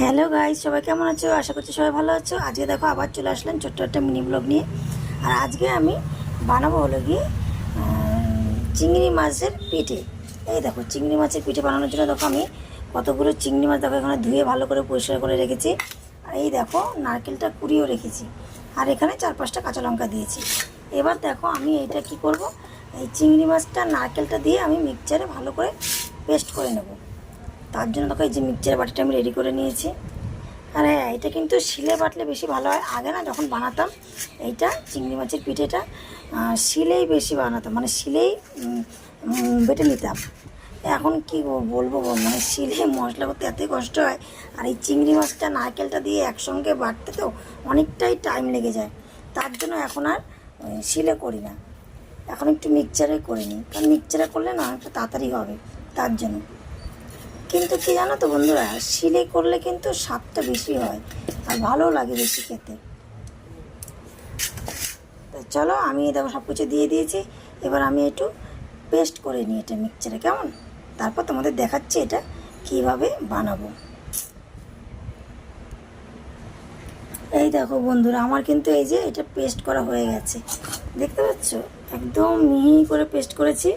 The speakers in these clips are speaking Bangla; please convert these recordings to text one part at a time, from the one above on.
হ্যালো গাইজ সবাই কেমন আছো? আশা করছি সবাই ভালো আছো। আজকে দেখো আবার চলে আসলাম ছোট্ট একটা মিনি ব্লগ নিয়ে। আর আজকে আমি বানাবো হলো গিয়ে চিংড়ি মাছের পিঠে। এই দেখো, চিংড়ি মাছের পিঠে বানানোর জন্য দেখো আমি কতগুলো চিংড়ি মাছ দেখো এখানে ধুয়ে ভালো করে পরিষ্কার করে রেখেছি। আর এই দেখো, নারকেলটা কুড়িয়েও রেখেছি। আর এখানে চার পাঁচটা কাঁচা লঙ্কা দিয়েছি। এবার দেখো আমি এটা কি করব, এই চিংড়ি মাছটা নারকেলটা দিয়ে আমি মিক্সচারে ভালো করে পেস্ট করে নেব। তার জন্য দেখো এই যে মিক্সচার বাটিটা আমি রেডি করে নিয়েছি। আর হ্যাঁ এটা কিন্তু শিলে বাটলে বেশি ভালো হয়। আগে না যখন বানাতাম এইটা চিংড়ি মাছের পিঠেটা শিলেই বেশি বানাতাম। মানে শিলেই বেটে নিতাম। এখন কি বলব বল, মানে শিলে মশলা করতে এতই কষ্ট হয়। আর এই চিংড়ি মাছটা নারকেলটা দিয়ে একসঙ্গে বাটতে তো অনেকটাই টাইম লেগে যায়। তার জন্য এখন আর শিলে করি না। এখন একটু মিক্সচারে করে নিই। কারণ মিক্সচারে করলে না একটু তাড়াতাড়ি হবে তার জন্য। কিন্তু কি জানো তো বন্ধুরা? শিলে করলে কিন্তু স্বাদটা বেশি হয় আর ভালোও লাগে বেশি খেতে। তো চলো, আমি দেখো সব কিছু দিয়ে দিয়েছি। এবার আমি একটু পেস্ট করে নিই এটা মিক্সচারে কেমন? তারপর তোমাদের দেখাচ্ছি এটা কীভাবে বানাবো। এই দেখো বন্ধুরা, আমার কিন্তু এই যে এটা পেস্ট করা হয়ে গেছে। দেখতে পাচ্ছ? একদম মিহি করে পেস্ট করেছি।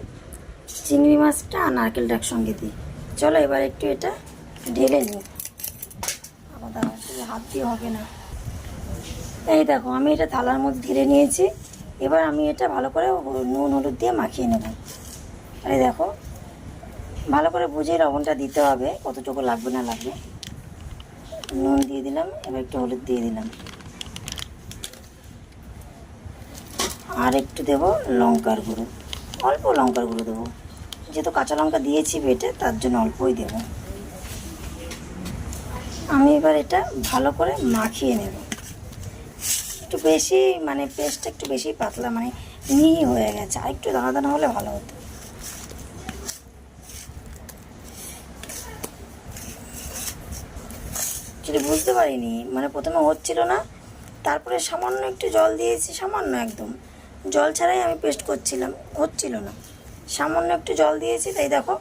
চিংড়ি মাছটা আর নারকেলটা একসঙ্গে দিই। চলো এবার একটু এটা ঢেলে নিই। হাত দিয়ে হবে না। এই দেখো, আমি এটা থালার মধ্যে ঢেলে নিয়েছি। এবার আমি এটা ভালো করে নুন, হলুদ দিয়ে মাখিয়ে নেব। এই দেখো, ভালো করে বুঝে লবণটা দিতে হবে, কতটুকু লাগবে না লাগবে। নুন দিয়ে দিলাম, এবার একটু হলুদ দিয়ে দিলাম। আর একটু দেবো লঙ্কার গুঁড়ো, অল্প লঙ্কার গুঁড়ো দেবো। যেহেতু কাঁচা লঙ্কা দিয়েছি বেটে, তার জন্য অল্পই দেব। আমি এবার এটা ভালো করে মাখিয়ে নেব। একটু বেশি মানে পেস্টটা একটু বেশি পাতলা মানে মিহি হয়ে গেছে। আর একটু দানা দানা হলে ভালো হতো। যদি বুঝতে পারিনি মানে প্রথমে হচ্ছিল না, তারপরে সামান্য একটু জল দিয়েছি, সামান্য একদম। জল ছাড়াই আমি পেস্ট করছিলাম, হচ্ছিল না। সামান্য একটু জল দিয়েছি তাই দেখো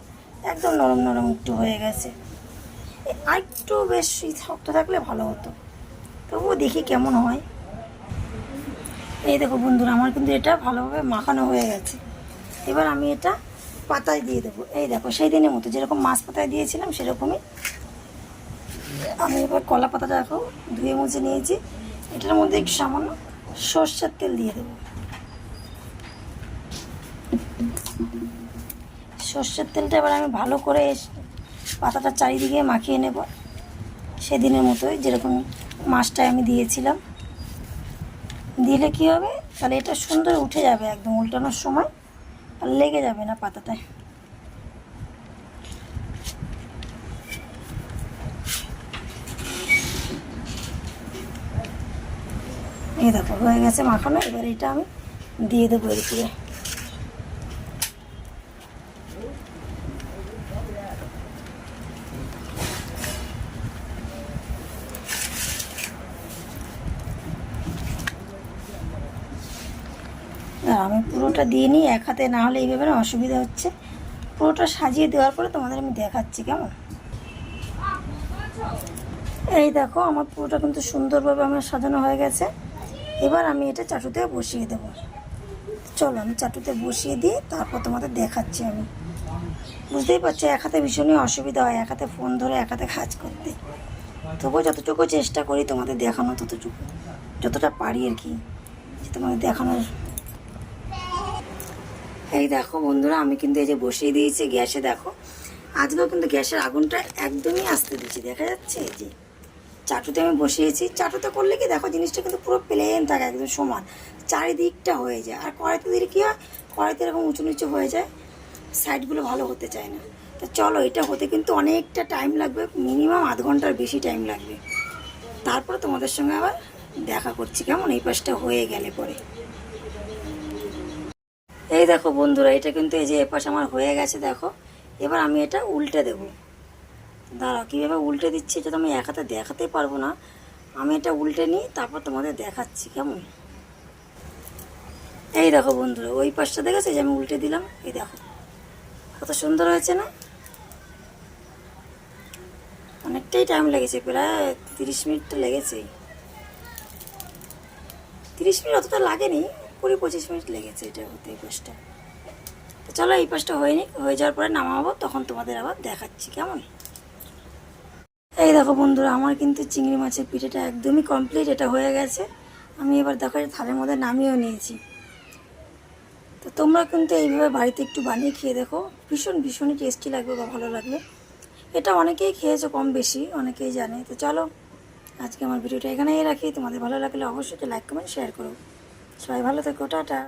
একদম নরম নরম একটু হয়ে গেছে। এ, আর একটু বেশি শক্ত থাকলে ভালো হতো। তবুও দেখি কেমন হয়। এই দেখো বন্ধুরা আমার কিন্তু এটা ভালোভাবে মাখানো হয়ে গেছে। এবার আমি এটা পাতায় দিয়ে দেবো। এই দেখো সেই দিনের মতো যেরকম মাছ পাতায় দিয়েছিলাম সেরকমই আমি এবার কলা পাতাটা দেখো ধুয়ে মুছে নিয়েছি। এটার মধ্যে একটু সামান্য সর্ষের তেল দিয়ে দেবো। সর্ষের তেলটা এবার আমি ভালো করে পাতাটা চারিদিকে মাখিয়ে নেব। সেদিনের মতোই যেরকম মাছটায় আমি দিয়েছিলাম। দিলে কি হবে? তাহলে এটা সুন্দর উঠে যাবে একদম উল্টানোর সময়। আর লেগে যাবে না পাতাটায় এই দেখো, হয়ে গেছে মাখানো। এবার এটা আমি দিয়ে দেবো এর আমি পুরোটা দিয়ে নিই এক হাতে না হলে এইভাবে অসুবিধা হচ্ছে। পুরোটা সাজিয়ে দেওয়ার পরে তোমাদের আমি দেখাচ্ছি, কেমন? এই দেখো, আমার পুরোটা কিন্তু সুন্দরভাবে আমার সাজানো হয়ে গেছে। এবার আমি এটা চাটুতে বসিয়ে দেব। চলো, আমি চাটুতে বসিয়ে দিয়ে তারপর তোমাদের দেখাচ্ছি আমি। বুঝতেই পারছি, এক হাতে ভীষণই অসুবিধা হয়, এক হাতে ফোন ধরে এক হাতে কাজ করতে। তবুও যতটুকু চেষ্টা করি তোমাদের দেখানো ততটুকু, যতটা পারি আর কি তোমাদের দেখানোর এই দেখো বন্ধুরা, আমি কিন্তু এই যে বসিয়ে দিয়েছি গ্যাসে, দেখো। আজকেও কিন্তু গ্যাসের আগুনটা একদমই আসতে দিচ্ছি দেখা যাচ্ছে? এই যে চাটুতে আমি বসিয়েছি। চাটুতে করলে কি, দেখো, জিনিসটা কিন্তু পুরো প্লেন থাকে, একদম সমান। চারিদিকটা হয়ে যায়। আর কড়াইতে দিলে কী হয়, কড়াইতে এরকম উঁচু নিচু হয়ে যায় সাইডগুলো ভালো হতে চায় না। তো চলো, এটা হতে কিন্তু অনেকটা টাইম লাগবে মিনিমাম আধ ঘণ্টার বেশি টাইম লাগবে। তারপরে তোমাদের সঙ্গে আবার দেখা করছি, কেমন? এই পাশটা হয়ে গেলে পরে। এই দেখো বন্ধুরা, এটা কিন্তু এই যে এপাশ আমার হয়ে গেছে, দেখো। এবার আমি এটা উল্টে দেবো। দাঁড়াও, কীভাবে উল্টে দিচ্ছি এটা তো আমি এক হাতে দেখাতে পারব না। আমি এটা উল্টে নিই তারপর তোমাদের দেখাচ্ছি, কেমন? এই দেখো বন্ধুরা, ওই পাশটা দেখেছে? যে আমি উল্টে দিলাম, এই দেখো। কত সুন্দর হয়েছে না? অনেকটাই টাইম লেগেছে, প্রায় তিরিশ মিনিট তো লেগেছেই। তিরিশ মিনিট অতটা লাগেনি কুড়ি পঁচিশ মিনিট লেগেছে এটা হতে এই পাশটা। তো চলো এই পাশটা হয়ে নিক, হয়ে যাওয়ার পরে নামাবো, তখন তোমাদের আবার দেখাচ্ছি, কেমন? এই দেখো বন্ধুরা, আমার কিন্তু চিংড়ি মাছের পিঠেটা একদমই কমপ্লিট এটা হয়ে গেছে। আমি এবার দেখো থালের মধ্যে নামিয়েও নিয়েছি। তো তোমরা কিন্তু এইভাবে বাড়িতে একটু বানিয়ে খেয়ে দেখো, ভীষণ, ভীষণই টেস্টি লাগবে বা ভালো লাগবে। এটা অনেকেই খেয়েছো কম বেশি, অনেকেই জানে। তো চলো, আজকে আমার ভিডিওটা এখানেই রাখি। তোমাদের ভালো লাগলে অবশ্যই লাইক কমেন্ট শেয়ার করো। সবাই ভালো থেকো টাটা।